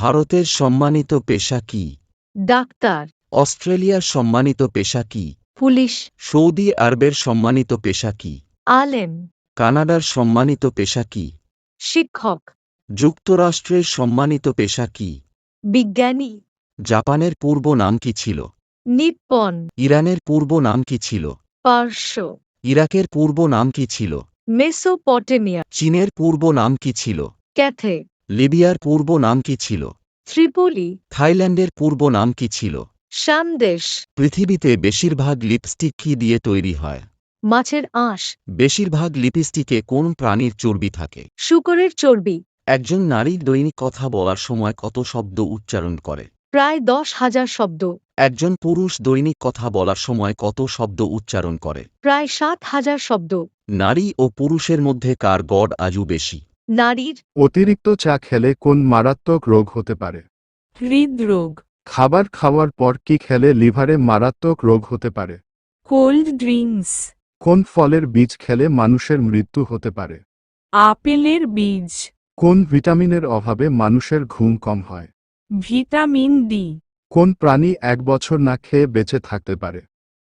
ভারতের সম্মানিত পেশা কি? ডাক্তার। অস্ট্রেলিয়ার সম্মানিত পেশা কি? পুলিশ। সৌদি আরবের সম্মানিত পেশা কি? আলেম। কানাডার সম্মানিত পেশা কি? শিক্ষক। যুক্তরাষ্ট্রের সম্মানিত পেশা কি? বিজ্ঞানী। জাপানের পূর্ব নাম কি ছিল? নিপ্পন ইরানের পূর্ব নাম কি ছিল? পার্শ্ব। ইরাকের পূর্ব নাম কি ছিল? মেসোপটেমিয়া। চীনের পূর্ব নাম কি ছিল? ক্যাথে। লিবিয়ার পূর্ব নাম কি ছিল? ত্রিপোলি। থাইল্যান্ডের পূর্ব নাম কি ছিল? শামদেশ। পৃথিবীতে বেশিরভাগ লিপস্টিক কি দিয়ে তৈরি হয়? মাছের আঁশ। বেশিরভাগ লিপস্টিকে কোন প্রাণীর চর্বি থাকে? শুকরের চর্বি। একজন নারী দৈনিক কথা বলার সময় কত শব্দ উচ্চারণ করে? প্রায় দশ হাজার শব্দ। একজন পুরুষ দৈনিক কথা বলার সময় কত শব্দ উচ্চারণ করে? প্রায় সাত হাজার শব্দ। নারী ও পুরুষের মধ্যে কার গড় আজু বেশি? নারীর অতিরিক্ত চা খেলে কোন মারাত্মক রোগ হতে পারে? হৃদরোগ। খাবার খাওয়ার পর কি খেলে লিভারে মারাত্মক রোগ হতে পারে? Cold drinks. কোন ফলের বীজ খেলে মানুষের মৃত্যু হতে পারে? আপেলের বীজ। কোন ভিটামিনের অভাবে মানুষের ঘুম কম হয়? ভিটামিন ডি কোন প্রাণী এক বছর না খেয়ে বেঁচে থাকতে পারে?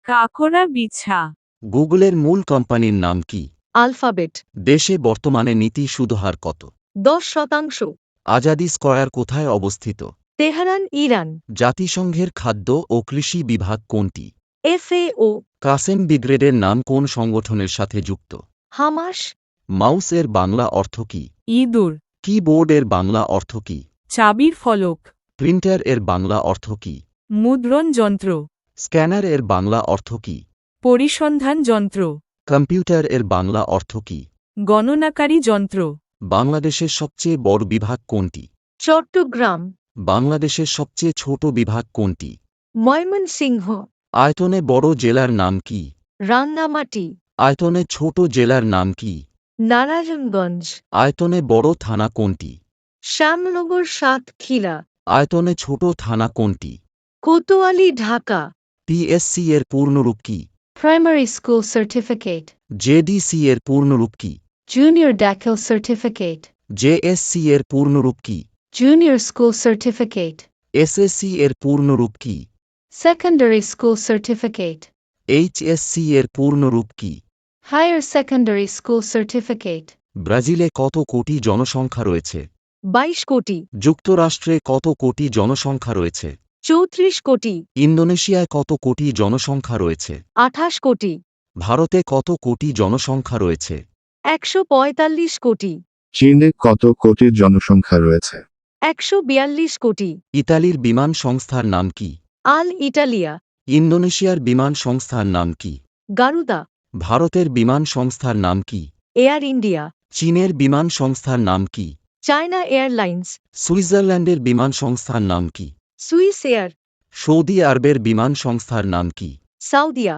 কাকড়া বিছা। গুগলের মূল কোম্পানির নাম কি? আলফাবেট। দেশে বর্তমানে নীতি সুদহার কত? দশ শতাংশ। আজাদি স্কয়ার কোথায় অবস্থিত? Tehran Iran. জাতিসংঘের খাদ্য ও কৃষি বিভাগ কোনটি? এফএও। কাসেম ব্রিগেডের নাম কোন সংগঠনের সাথে যুক্ত? হামাস। মাউস এর বাংলা অর্থ কি? ইঁদুর। কিবোর্ড এর বাংলা অর্থ কি? চাবির ফলক। প্রিন্টার এর বাংলা অর্থ কি? মুদ্রণ যন্ত্র। স্ক্যানার এর বাংলা অর্থ কি? পরিসন্ধান যন্ত্র। কম্পিউটার এর বাংলা অর্থ কি? গণনাকারী যন্ত্র। বাংলাদেশের সবচেয়ে বড় বিভাগ কোনটি? চট্টগ্রাম। বাংলাদেশের সবচেয়ে ছোট বিভাগ কোনটি? ময়মনসিংহ। আয়তনে বড় জেলার নাম কি? রাঙ্গামাটি। আয়তনে ছোট জেলার নাম কি? নারায়ণগঞ্জ। আয়তনে বড় থানা কোনটি? শ্যামনগর সাতক্ষীরা আয়তনে ছোট থানা কোনটি? কোতোয়ালি ঢাকা। পিএসসি এর পূর্ণরূপ কি? প্রাইমারি স্কুল সার্টিফিকেট জেডিসি এর পূর্ণরূপ কি? জুনিয়র ড্যাকেল সার্টিফিকেট জেএসসি এর পূর্ণরূপ কি? জুনিয়র স্কুল সার্টিফিকেট এসএসসি এর পূর্ণরূপ কি? সেকেন্ডারি স্কুল সার্টিফিকেট এইচএসসি এর পূর্ণরূপ কি? হায়ার সেকেন্ডারি স্কুল সার্টিফিকেট ব্রাজিলে কত কোটি জনসংখ্যা রয়েছে? বাইশ কোটি। যুক্তরাষ্ট্রে কত কোটি জনসংখ্যা রয়েছে? চৌত্রিশ কোটি। ইন্দোনেশিয়ায় কত কোটি জনসংখ্যা রয়েছে? আঠাশ কোটি। ভারতে কত কোটি জনসংখ্যা রয়েছে? একশো পঁয়তাল্লিশ কোটি। চীনে কত কোটির জনসংখ্যা রয়েছে? একশো বিয়াল্লিশ কোটি। ইতালির বিমান সংস্থার নাম কি? Alitalia. ইন্দোনেশিয়ার বিমান সংস্থার নাম কি? গারুদা। ভারতের বিমান সংস্থার নাম কি? Air India. চীনের বিমান সংস্থার নাম কি? China Airlines. সুইজারল্যান্ডের বিমান সংস্থার নাম কি? Swiss air. সৌদি আরবের বিমান সংস্থার নাম কি? সাউদিয়া।